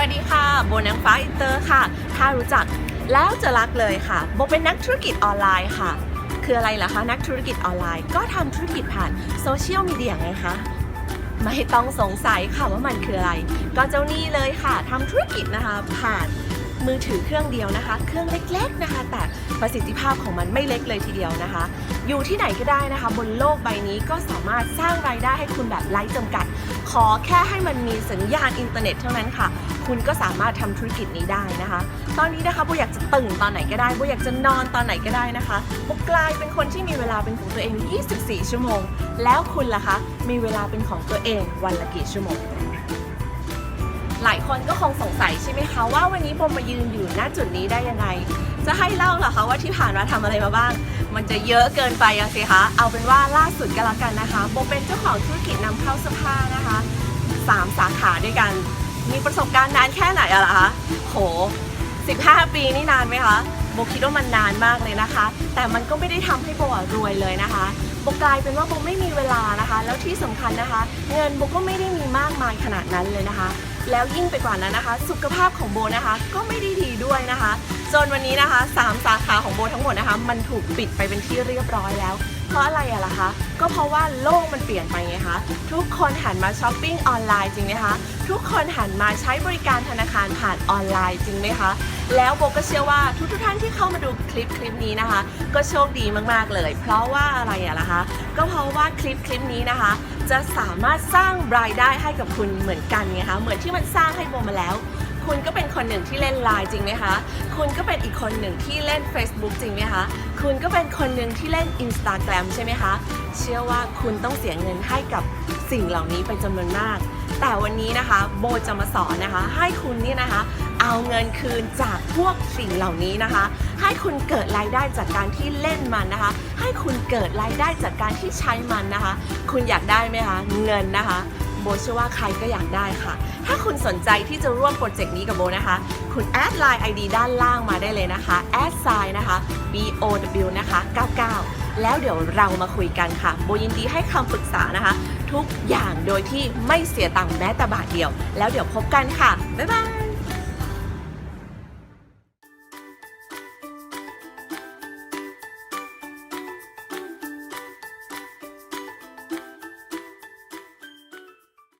วัสดีค่ะ โบนังฟ้าอินเตอร์ค่ะ ถ้ารู้จักแล้วจะรักเลยค่ะ โบเป็นนักธุรกิจออนไลน์ค่ะ คืออะไรล่ะคะ นักธุรกิจออนไลน์ก็ทำธุรกิจผ่านโซเชียลมีเดียไงคะไม่ต้องสงสัยค่ะว่ามันคืออะไร ก็เจ้านี่เลยค่ะทำธุรกิจนะคะผ่าน มือถือเครื่องเดียวนะคะ เครื่องเล็กๆนะคะ แต่ประสิทธิภาพของมันไม่เล็กเลยทีเดียวนะคะ อยู่ที่ไหนก็ได้นะคะ บนโลกใบนี้ก็สามารถสร้างรายได้ให้คุณแบบไร้จำกัด ขอแค่ให้มันมีสัญญาณอินเทอร์เน็ตเท่านั้นค่ะ คุณก็สามารถทำธุรกิจนี้ได้นะคะ ตอนนี้นะคะโบอยากจะตื่นตอนไหนก็ได้โบอยากจะนอนตอนไหนก็ได้นะคะโบกลายเป็นคนที่มีเวลาเป็นของตัวเอง 24 ชั่วโมง แล้วคุณล่ะคะ มีเวลาเป็นของตัวเองวันละกี่ชั่วโมง คนก็คงสงสัยใช่ไหมคะว่าวันนี้โบมายืนอยู่ณจุดนี้ได้ยังไง จะให้เล่าเหรอคะว่าที่ผ่านมาทำอะไรมาบ้าง มันจะเยอะเกินไปอะสิคะเอาเป็นว่าล่าสุดก็แล้วกันนะคะโบเป็นเจ้าของธุรกิจนำเข้าเสื้อผ้านะคะสามสาขาด้วยกัน มีประสบการณ์นานแค่ไหนอะล่ะคะโห 15 ปีนี่นานไหมคะโบคิดว่ามันนานมากเลยนะคะ แต่มันก็ไม่ได้ทำให้โบรวยเลยนะคะโบกลายเป็นว่าโบไม่มีเวลา แล้วที่สำคัญนะคะ เงินโบก็ไม่ได้มีมากมายขนาดนั้นเลยนะคะ แล้วยิ่งไปกว่านั้นนะคะ สุขภาพของโบนะคะก็ไม่ได้ดีด้วยนะคะจนวันนี้นะคะสามสาขาของโบทั้ง มันถูกปิดไปเป็นที่เรียบร้อยแล้ว เพราะอะไรอะล่ะคะ ก็เพราะว่าโลกมันเปลี่ยนไปไงคะ ทุกคนหันมาช้อปปิ้งออนไลน์จริงไหมคะ ทุกคนหันมาใช้บริการธนาคารผ่านออนไลน์จริงไหมคะ แล้วโบก็เชื่อว่าทุกๆท่านที่เข้ามาดูคลิปคลิปนี้นะคะ ก็โชคดีมากๆเลย เพราะว่าอะไรอะล่ะคะ ก็เพราะว่าคลิปคลิปนี้นะคะ จะสามารถสร้างรายได้ให้กับคุณเหมือนกันไงคะ เหมือนที่มันสร้างให้โบมาแล้ว คุณก็เป็นคนหนึ่งที่เล่นไลน์จริงไหมคะ คุณก็เป็นอีกคนหนึ่งที่เล่น Facebook จริงไหมคะ คุณก็เป็นคนหนึ่งที่เล่น Instagram ใช่ไหมคะ เชื่อว่าคุณต้องเสียเงินให้กับสิ่งเหล่านี้เป็นจำนวนมาก แต่วันนี้นะคะโบจะมาสอนนะคะ ให้คุณเนี่ยนะคะ เอาเงินคืนจากพวกสิ่งเหล่านี้นะคะ ให้คุณเกิดรายได้จากการที่เล่นมันนะคะ ให้คุณเกิดรายได้จากการที่ใช้มันนะคะ คุณอยากได้ไหมคะ เงินนะคะ โบเชื่อว่าใครก็อยากได้ค่ะ ถ้าคุณสนใจที่จะร่วมโปรเจกต์นี้กับโบนะคะ คุณแอดไลน์ ID ด้านล่างมาได้เลยนะคะแอดไซน์นะคะ B O W นะคะ99 แล้วเดี๋ยวเรามาคุยกันค่ะ โบยินดีให้คำปรึกษานะคะ ทุกอย่างโดยที่ไม่เสียตังค์แม้แต่บาทเดียว แล้วเดี๋ยวพบกันค่ะ บ๊ายบาย